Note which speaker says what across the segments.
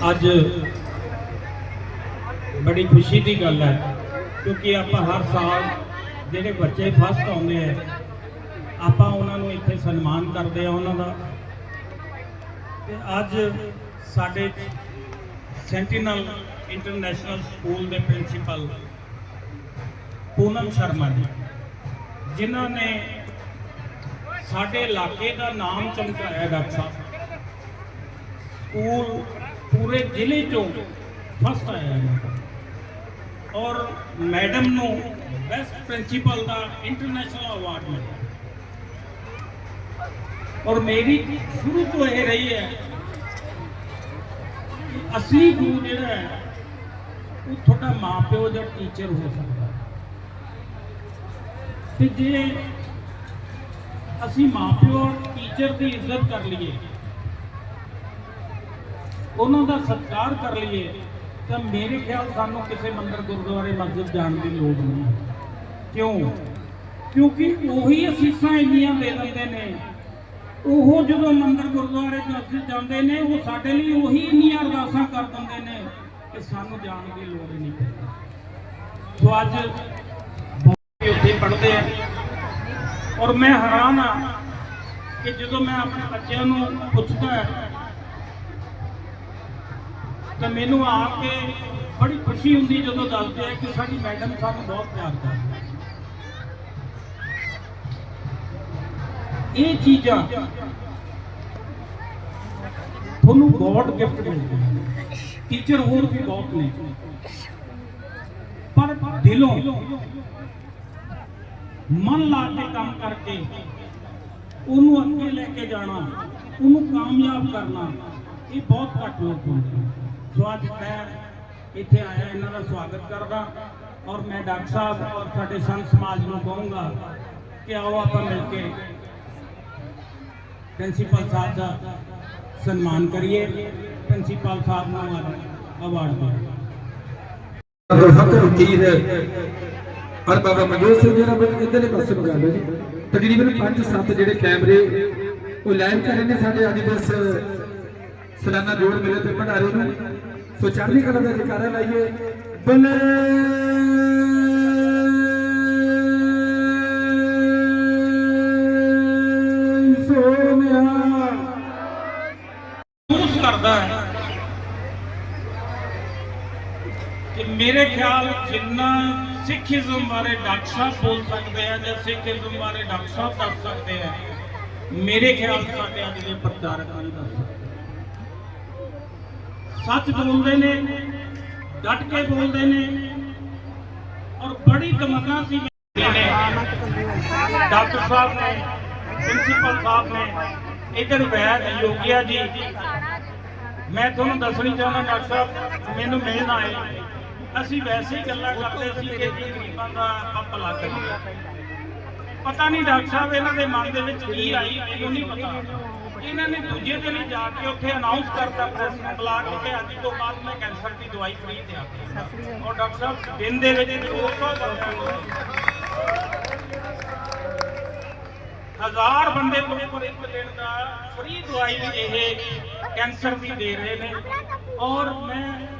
Speaker 1: ਅੱਜ ਬੜੀ ਖੁਸ਼ੀ ਦੀ ਗੱਲ ਹੈ, ਕਿਉਂਕਿ ਆਪਾਂ ਹਰ ਸਾਲ ਜਿਹੜੇ ਬੱਚੇ ਫਸਟ ਆਉਂਦੇ ਆ, ਆਪਾਂ ਉਹਨਾਂ ਨੂੰ ਇੱਥੇ ਸਨਮਾਨ ਕਰਦੇ ਆ ਉਹਨਾਂ ਦਾ। ਤੇ ਅੱਜ ਸਾਡੇ ਸੈਂਟੀਨਲ ਇੰਟਰਨੈਸ਼ਨਲ ਸਕੂਲ ਦੇ ਪ੍ਰਿੰਸੀਪਲ ਪੂਨਮ ਸ਼ਰਮਾ ਜੀ, ਜਿਨ੍ਹਾਂ ਨੇ ਸਾਡੇ ਇਲਾਕੇ ਦਾ ਨਾਮ ਚਮਕਾਇਆ, ਡਾਕਟਰ ਸਾਹਿਬ। ਸਕੂਲ ਪੂਰੇ ਜ਼ਿਲ੍ਹੇ ਚੋਂ ਫਸਟ ਆਇਆ ਹੈ ਔਰ ਮੈਡਮ ਨੂੰ ਬੈਸਟ ਪ੍ਰਿੰਸੀਪਲ ਦਾ ਇੰਟਰਨੈਸ਼ਨਲ ਅਵਾਰਡ ਮਿਲਿਆ ਔਰ ਮੇਰੀ ਸ਼ੁਰੂ ਤੋਂ ਇਹ ਰਹੀ ਹੈ ਕਿ ਅਸਲੀ ਗੁਰੂ ਜਿਹੜਾ ਹੈ, ਉਹ ਤੁਹਾਡਾ ਮਾਪਿਓ ਜਾਂ ਟੀਚਰ ਹੋ ਸਕਦਾ ਹੈ। ਤੇ ਜੇ ਅਸੀਂ ਮਾਪਿਓ ਟੀਚਰ ਦੀ ਇੱਜ਼ਤ ਕਰ ਲਈਏ ਉਹਨਾਂ ਦਾ ਸਤਿਕਾਰ ਕਰ ਲਈਏ, ਤਾਂ ਮੇਰੇ ਖਿਆਲ ਸਾਨੂੰ ਕਿਸੇ ਮੰਦਰ ਗੁਰਦੁਆਰੇ ਮਸਜਿਦ ਜਾਣ ਦੀ ਲੋੜ ਨਹੀਂ ਹੈ। ਕਿਉਂ? ਕਿਉਂਕਿ ਉਹੀ ਅਸੀਸਾਂ ਇੰਨੀਆਂ ਦੇ ਦਿੰਦੇ ਨੇ। ਉਹ ਜਦੋਂ ਮੰਦਰ ਗੁਰਦੁਆਰੇ ਮਸਜਿਦ ਜਾਂਦੇ ਨੇ, ਉਹ ਸਾਡੇ ਲਈ ਉਹੀ ਇੰਨੀਆਂ ਅਰਦਾਸਾਂ ਕਰ ਦਿੰਦੇ ਨੇ ਕਿ ਸਾਨੂੰ ਜਾਣ ਦੀ ਲੋੜ ਨਹੀਂ ਪੈਂਦੀ। ਸੋ ਅੱਜ ਬਹੁਤ ਉੱਥੇ ਪੜ੍ਹਦੇ ਆ। ਔਰ ਮੈਂ ਹੈਰਾਨ ਆ ਕਿ ਜਦੋਂ ਮੈਂ ਆਪਣੇ ਬੱਚਿਆਂ ਨੂੰ ਪੁੱਛਦਾ ਤਾਂ ਮੈਨੂੰ ਆ ਕੇ ਬੜੀ ਖੁਸ਼ੀ ਹੁੰਦੀ ਜਦੋਂ ਦੱਸਦੇ ਆ ਕਿ ਸਾਡੀ ਮੈਡਮ ਸਾਨੂੰ ਬਹੁਤ ਪਿਆਰ ਕਰਦੀ ਇਹ ਚੀਜ਼ਾਂ ਤੁਹਾਨੂੰ ਗੋਡ ਗਿਫਟ ਮਿਲਦੀ ਟੀਚਰ ਹੋਰ ਵੀ ਬਹੁਤ ਨੇ। ਪਰ ਦਿਲੋਂ ਮਨ ਲਾ ਕੇ ਕੰਮ ਕਰਕੇ ਉਹਨੂੰ ਅੱਗੇ ਲੈ ਕੇ ਜਾਣਾ, ਉਹਨੂੰ ਕਾਮਯਾਬ ਕਰਨਾ, ਇਹ ਬਹੁਤ ਘੱਟ ਲੋਕ ਹੁੰਦੇ ਨੇ ਅੱਜ ਮੈਂ ਇੱਥੇ ਆਇਆ ਇਹਨਾਂ ਦਾ ਸਵਾਗਤ ਕਰਦਾ ਔਰ ਮੈਂ ਡਾਕਟਰ ਸਾਹਿਬ ਔਰ ਸਾਡੇ ਸੰਤ ਸਮਾਜ ਨੂੰ ਕਹੂੰਗਾ ਕਿ ਆਓ ਆਪਾਂ ਮਿਲ ਕੇ ਪ੍ਰਿੰਸੀਪਲ ਸਾਹਿਬ ਦਾ ਸਨਮਾਨ ਕਰੀਏ। ਪ੍ਰਿੰਸੀਪਲ ਸਾਹਿਬ ਨੂੰ ਅਵਾਰਡ ਦਿਓ।
Speaker 2: ਅਬਦੁਲ ਹਕ ਵਕੀਲ ਔਰ ਬਾਬਾ ਮਨਜੋਤ ਸਿੰਘ ਜਿਹੜਾ ਮੈਨੂੰ ਇਧਰਲੇ ਪਾਸੇ ਨੂੰ ਗੱਲ ਹੈ ਜੀ। ਤਕਰੀਬਨ 5-7 ਜਿਹੜੇ ਕੈਮਰੇ, ਉਹ ਲਾਈਵ ਕਰ ਰਹੇ ਨੇ ਸਾਡੇ ਅੱਜ ਦੇ ਸਾਲਾਨਾ ਜੋੜ ਮੇਲੇ ਤੇ ਭੰਡਾਰੇ ਨੂੰ। ਸੋ ਚੜ੍ਹਦੀ ਕਲਾ ਦਾ ਜਕਾਰਾ ਲਾਈਏ। ਬੱਲੇ। ਸੋਨਿਆ
Speaker 1: ਮਹਿਸੂਸ ਕਰਦਾ ਹੈ ਕਿ ਮੇਰੇ ਖਿਆਲ ਜਿੰਨਾ ਸਿੱਖੀਜ਼ਮ ਬਾਰੇ ਡਾਕਟਰ ਸਾਹਿਬ ਬੋਲ ਸਕਦੇ ਆ ਜਾਂ ਸਿੱਖੀਜ਼ਮ ਬਾਰੇ ਡਾਕਟਰ ਸਾਹਿਬ ਦੱਸ ਸਕਦੇ ਆ, ਮੇਰੇ ਖਿਆਲ ਸਾਡੇ ਅੱਜ ਦੇ ਪ੍ਰਚਾਰਕ ਨਹੀਂ ਦੱਸ ਸਕਦੇ। ਸੱਚ ਬੋਲਦੇ ਨੇ ਡਟ ਕੇ ਬੋਲਦੇ ਨੇ ਔਰ ਬੜੀ ਤਮੰਨਾ ਸੀ ਨੇ। ਡਾਕਟਰ ਸਾਹਿਬ ਨੇ ਪ੍ਰਿੰਸੀਪਲ ਸਾਹਿਬ ਨੇ ਇਧਰ ਵੈਦ ਯੋਗਿਆ ਜੀ। ਮੈਂ ਤੁਹਾਨੂੰ ਦੱਸਣੀ ਚਾਹੁੰਦਾ ਡਾਕਟਰ ਸਾਹਿਬ ਮੈਨੂੰ ਮਿਲਣ ਆਏ। ਅਸੀਂ ਵੈਸੇ ਹੀ ਗੱਲਾਂ ਕਰਦੇ ਸੀ ਕਿ ਜੀ ਗਰੀਬਾਂ ਦਾ ਭਲਾ ਕਰੀਏ ਪਤਾ ਨਹੀਂ ਡਾਕਟਰ ਸਾਹਿਬ ਇਹਨਾਂ ਦੇ ਮਨ ਦੇ ਵਿੱਚ ਕੀ ਆਈ ਮੈਨੂੰ ਨਹੀਂ ਪਤਾ। ਇਹਨਾਂ ਨੇ ਦੂਜੇ ਦਿਨ ਹੀ ਜਾ ਕੇ ਉੱਥੇ ਅਨਾਉਂਸ ਕਰਤਾ ਪ੍ਰੈਸ ਨੂੰ ਬੁਲਾ ਕੇ ਕਿ ਅੱਜ ਤੋਂ ਬਾਅਦ ਮੈਂ ਕੈਂਸਰ ਦੀ ਦਵਾਈ ਫ੍ਰੀ ਦਿਆਂਗਾ ਔਰ ਡਾਕਟਰ ਸਾਹਿਬ, ਦਿਨ ਦੇ ਵਿੱਚ 200 ਬੰਦਿਆਂ ਨੂੰ। ਹਜ਼ਾਰ ਬੰਦੇ ਤੋਂ ਉੱਪਰ ਇੱਕ ਦਿਨ ਦਾ ਫ੍ਰੀ ਦਵਾਈ ਇਹ ਕੈਂਸਰ ਦੀ ਦੇ ਰਹੇ ਨੇ। ਔਰ ਮੈਂ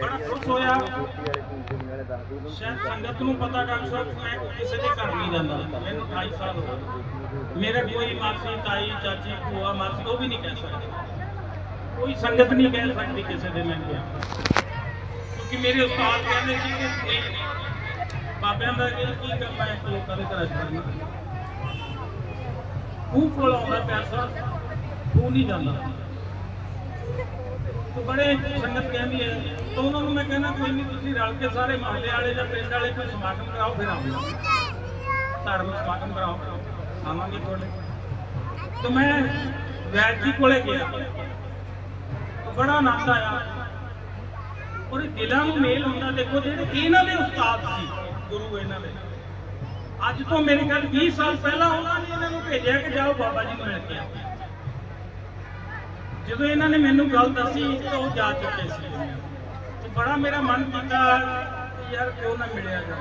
Speaker 1: ਬੜਾ ਖੁਸ਼ ਹੋਇਆ। ਸ਼ਾਇਦ ਸੰਗਤ ਨੂੰ ਪਤਾ ਡਾਕਟਰ ਸਾਹਿਬ ਮੈਂ ਕਿਸੇ ਦੇ ਘਰ ਨਹੀਂ ਜਾਂਦਾ। ਮੈਨੂੰ 28 ਸਾਲ ਹੋ ਗਏ। ਮੇਰਾ ਕੋਈ ਮਾਸੀ ਤਾਈ ਚਾਚੀ ਭੂਆ ਮਾਸੀ ਉਹ ਵੀ ਨਹੀਂ ਕਹਿ ਸਕਦੇ। ਕੋਈ ਸੰਗਤ ਨਹੀਂ ਕਹਿ ਸਕਦੀ ਕਿਸੇ ਦੇ ਮੈਂ ਗਿਆ ਕਿਉਂਕਿ ਮੇਰੇ ਉਸਤਾਦ ਕਹਿੰਦੇ ਸੀ ਕਿ ਕੋਈ ਬਾਬਿਆਂ ਦਾ ਕੀ ਕੰਮ ਹੈ ਲੋਕਾਂ ਦੇ ਘਰਾਂ 'ਚ ਕਰਨਾ ਖੂਹ ਕੋਲ ਆਉਂਦਾ ਪੈਸਾ ਖੂਹ ਨਹੀਂ ਜਾਂਦਾ। ਤੇ ਬੜੇ ਸੰਗਤ ਕਹਿੰਦੀ ਹੈ, ਤਾਂ ਉਹਨਾਂ ਨੂੰ ਮੈਂ ਕਹਿੰਦਾ ਕੋਈ ਨਹੀਂ, ਤੁਸੀਂ ਰਲ ਕੇ ਸਾਰੇ ਮਹੱਲੇ ਵਾਲੇ ਜਾਂ ਪਿੰਡ ਵਾਲੇ ਕੋਈ ਸਮਾਗਮ ਕਰਾਓ ਫਿਰ ਆਵਾਂਗੇ ਧਾਰਮਿਕ ਸਮਾਗਮ ਕਰਾਓ ਆਵਾਂਗੇ ਤੁਹਾਡੇ। ਤੇ ਮੈਂ ਵੈਦ ਜੀ ਕੋਲੇ ਗਿਆ। ਬੜਾ ਆਨੰਦ ਆਇਆ। ਔਰ ਦਿਲਾਂ ਨੂੰ ਮੇਲ ਹੁੰਦਾ, ਦੇਖੋ ਜਿਹੜੇ ਇਹਨਾਂ ਦੇ ਉਸਤਾਦ ਸੀ, ਗੁਰੂ ਇਹਨਾਂ ਦੇ। ਅੱਜ ਤੋਂ ਮੇਰੇ ਖਿਆਲ 20 ਸਾਲ ਪਹਿਲਾਂ ਉਹਨਾਂ ਨੇ ਇਹਨਾਂ ਨੂੰ ਭੇਜਿਆ ਕਿ ਜਾਓ ਬਾਬਾ ਜੀ ਨੂੰ ਮਿਲ ਕੇ ਆਓ। ਜਦੋਂ ਇਹਨਾਂ ਨੇ ਮੈਨੂੰ ਗੱਲ ਦੱਸੀ ਤਾਂ ਉਹ ਜਾ ਚੁੱਕੇ ਸੀ। ਤੇ ਬੜਾ ਮੇਰਾ ਮਨ ਕੀਤਾ ਯਾਰ ਕਿਉਂ ਨਾ ਮਿਲਿਆ ਜਾ।